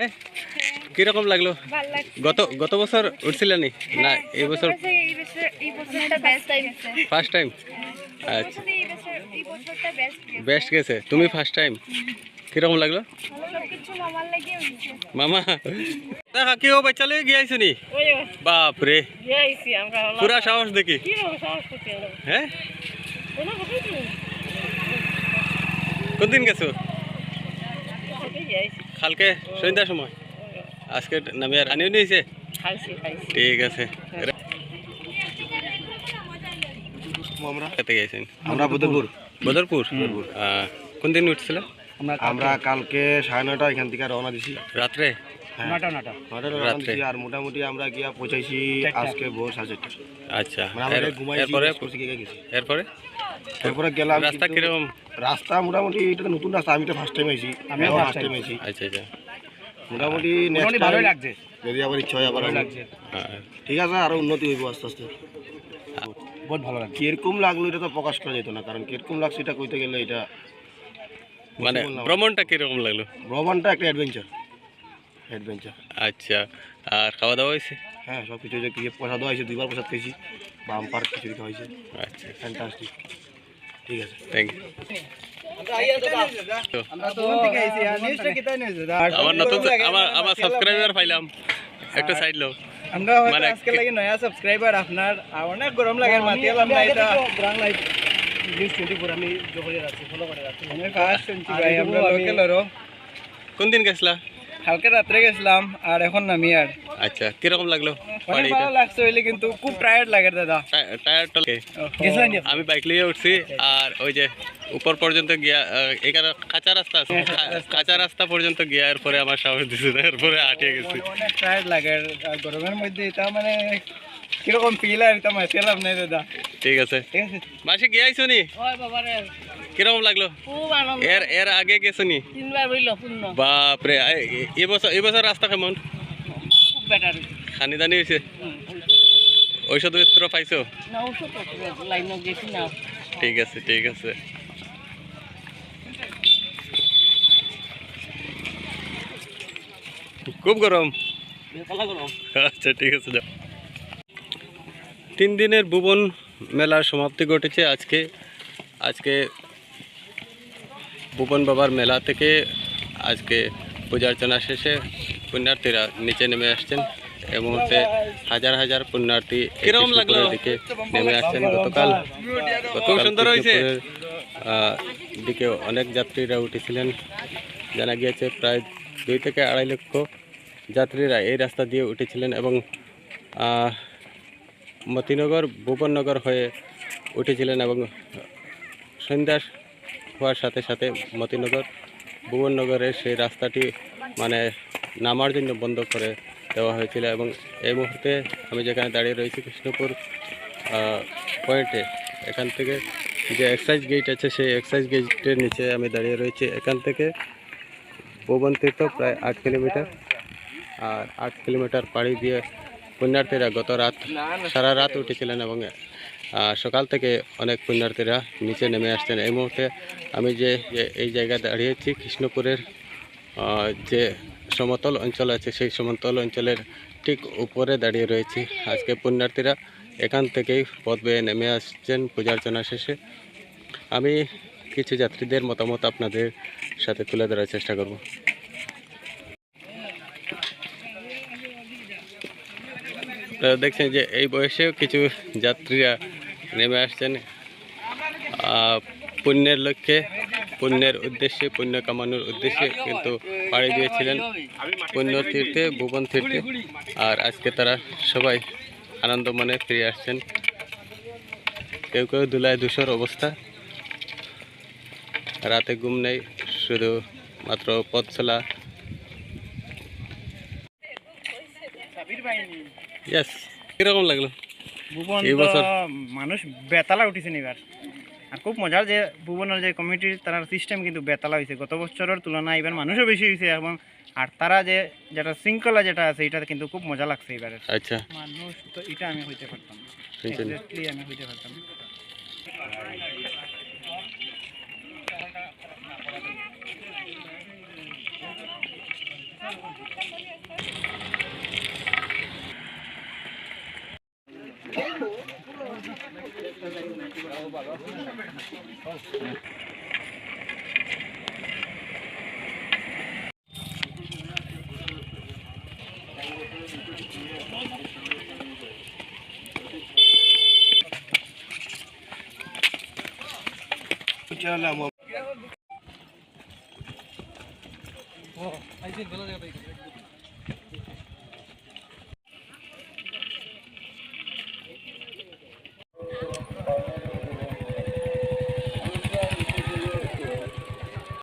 এ, কীরকম লাগল? গত গত বছর উঠছিলেন না? এই বছর এই বছর এই বছরটা বেস্ট গেছে। ফার্স্ট টাইম আচ্ছা। এই বছর এই বছরটা বেস্ট গেছে। তুমি ফার্স্ট টাইম কীরকম লাগল? মামা? দেখা কেউ বাচ্চা লয়ে গিয়েছো নি বাপ রে পুরা সাহস দেখি। হ্যাঁ? কোনদিন গেছো? কালকে সন্ধ্যার সময়? আজকে নামে আর আনিও নিয়েছে ঠিক আছে। আমরা গেছেন? আমরা বদরপুর। বদরপুর? আহ, কোন দিন উঠছিল আমরা কালকে সাড়ে নটা এখান থেকে রওনা দিছি। রাত্রে। নটা নটা। নটা রাত্রে। আর মোটামুটি আমরা গিয়া পৌঁছাইছি আজকে ভোর সাড়ে চারটা। আচ্ছা মানে এরপরে? গেলাম রাস্তা কীরকম? রাস্তা মোটামুটি এটা তো নতুন রাস্তা আমি তো ফার্স্ট টাইম আইছি। আমিও ফার্স্ট টাইম আইছি। আচ্ছা আচ্ছা। মোটামুটি মোটামুটি নেক্সট ভালোই লাগছে। যদি আবার ইচ্ছা হয় আবার লাগছে। হ্যাঁ, ঠিক আছে আরও উন্নতি হইব আস্তে আস্তে। বহুত ভালো লাগছে। কীরকম লাগল এটা তো প্রকাশ করা যেত না কারণ কীরকম লাগছে এটা কইতে গেলে এটা মানে ভ্রমণটা কীরকম লাগল? ভ্রমণটা একটা অ্যাডভেঞ্চার অ্যাডভেঞ্চার আচ্ছা আর খাওয়া দাওয়া হয়েছে? হ্যাঁ সব কিছু যে কি প্রসাদও হয়েছে দুইবার প্রসাদ খেয়েছি। বাম্পার খিচুড়ি খাওয়াইছে আচ্ছা। ফ্যান্টাস্টিক ঠিক আছে। থ্যাংক ইউ আমার আমার নতুন আমার আমার সাবস্ক্রাইবার পাইলাম। একটু সাইড লো। আমরা হয়তো মানে আজকে লাগে নয়া সাবস্ক্রাইবার আপনার আর অনেক গরম লাগে মাতি এলাম না এটা নিউজ টোয়েন্টি ফোর আমি জহরে রাখছি ফলো করে রাখছি আমি ফার্স্ট শুনছি ভাই আমরা লোকেলেরও কোন দিন গেছিলা? কালকে রাত্রে গেছিলাম আর এখন নামি আর। আচ্ছা কীরকম লাগল অনেক ভালো লাগছে হইলে কিন্তু খুব টায়ার্ড লাগে দাদা। টায়ার টলকে গেছিলেন আমি বাইক নিয়ে উঠছি আর ওই যে উপর পর্যন্ত গিয়া এখানে কাঁচা রাস্তা আছে। কাঁচা রাস্তা। পর্যন্ত গিয়া এরপরে আমার সাহস দিছে না এরপরে আটিয়ে গেছি। টায়ার্ড লাগে গরমের মধ্যে এটা মানে কীরকম আর এটা মাসেলাম নাই দাদা ঠিক আছে। ঠিক আছে? মাসে গিয়েছো নি? ওই বাবারে কীরকম লাগল? খুব আনন্দ। এর এর আগে গেছো নি? তিনবার হইল পূর্ণ। এবছর এবছর রাস্তা কেমন? খুব বেটার খানি দানি হয়েছে ঔষধ পত্র পাইছো? না লাইন গেছি না। ঠিক আছে ঠিক আছে। খুব গরম। আচ্ছা ঠিক আছে যাও। তিন দিনের ভুবন মেলার সমাপ্তি ঘটেছে আজকে। আজকে ভুবন বাবার মেলা থেকে আজকে পূজা অর্চনা শেষে পুণ্যার্থীরা নিচে নেমে আসছেন। এই মুহূর্তে হাজার হাজার পুণ্যার্থী কীরকম লাগল? দিকে নেমে আসছেন। গতকাল খুব সুন্দর হয়েছে। দিকে অনেক যাত্রীরা উঠেছিলেন। জানা গিয়েছে প্রায় দুই থেকে আড়াই লক্ষ যাত্রীরা এই রাস্তা দিয়ে উঠেছিলেন এবং মতিনগর ভুবননগর হয়ে উঠেছিলেন এবং সন্ধ্যা হওয়ার সাথে সাথে মতিনগর ভুবননগরের সেই রাস্তাটি মানে নামার জন্য বন্ধ করে দেওয়া হয়েছিল এবং এই মুহূর্তে আমি যেখানে দাঁড়িয়ে রয়েছি কৃষ্ণপুর পয়েন্টে এখান থেকে যে এক্সাইজ গেট আছে, সেই এক্সাইজ গেটের নিচে আমি দাঁড়িয়ে রয়েছি। এখান থেকে ভুবন তীর্থ প্রায় আট কিলোমিটার। আর আট কিলোমিটার পাড়ি দিয়ে পুণ্যার্থীরা গত রাত, সারা রাত উঠেছিলেন এবং সকাল থেকে অনেক পুণ্যার্থীরা নিচে নেমে আসছেন। এই মুহূর্তে আমি যে এই জায়গায় দাঁড়িয়েছি, কৃষ্ণপুরের যে সমতল অঞ্চল আছে, সেই সমতল অঞ্চলের ঠিক উপরে দাঁড়িয়ে রয়েছি। আজকে পুণ্যার্থীরা এখান থেকেই পথ বেয়ে নেমে আসছেন পূজা অর্চনা শেষে। আমি কিছু যাত্রীদের মতামত আপনাদের সাথে তুলে ধরার চেষ্টা করব। তো দেখছেন যে এই বয়সেও কিছু যাত্রীরা নেমে আসছেন। পুণ্যের লক্ষ্যে, পুণ্যের উদ্দেশ্যে, পুণ্য কামানোর উদ্দেশ্যে কিন্তু পাড়ি দিয়েছিলেন পুণ্য তীর্থে, ভুবন তীর্থে। আর আজকে তারা সবাই আনন্দ মনে ফিরে আসছেন। কেউ কেউ দুলায় দুশোর অবস্থা। রাতে ঘুম নেই, শুধু মাত্র পথ চলা ইয়াস কীরকম লাগল? ভুবন এই বছর- মানুষ বেতালা উঠেছেন এবার। আর খুব মজার যে ভুবনের যে কমিটির তার সিস্টেম কিন্তু বেতালা হয়েছে গত বছরের তুলনায় এবার মানুষও বেশি হয়েছে এবং আর তারা যে যেটা শৃঙ্খলা যেটা আছে এটা কিন্তু খুব মজা লাগছে এবারে। আচ্ছা। মানুষ তো এটা আমি হইতে পারতাম আমি হইতে পারতাম না। চলে ও আইছে ভালো জায়গা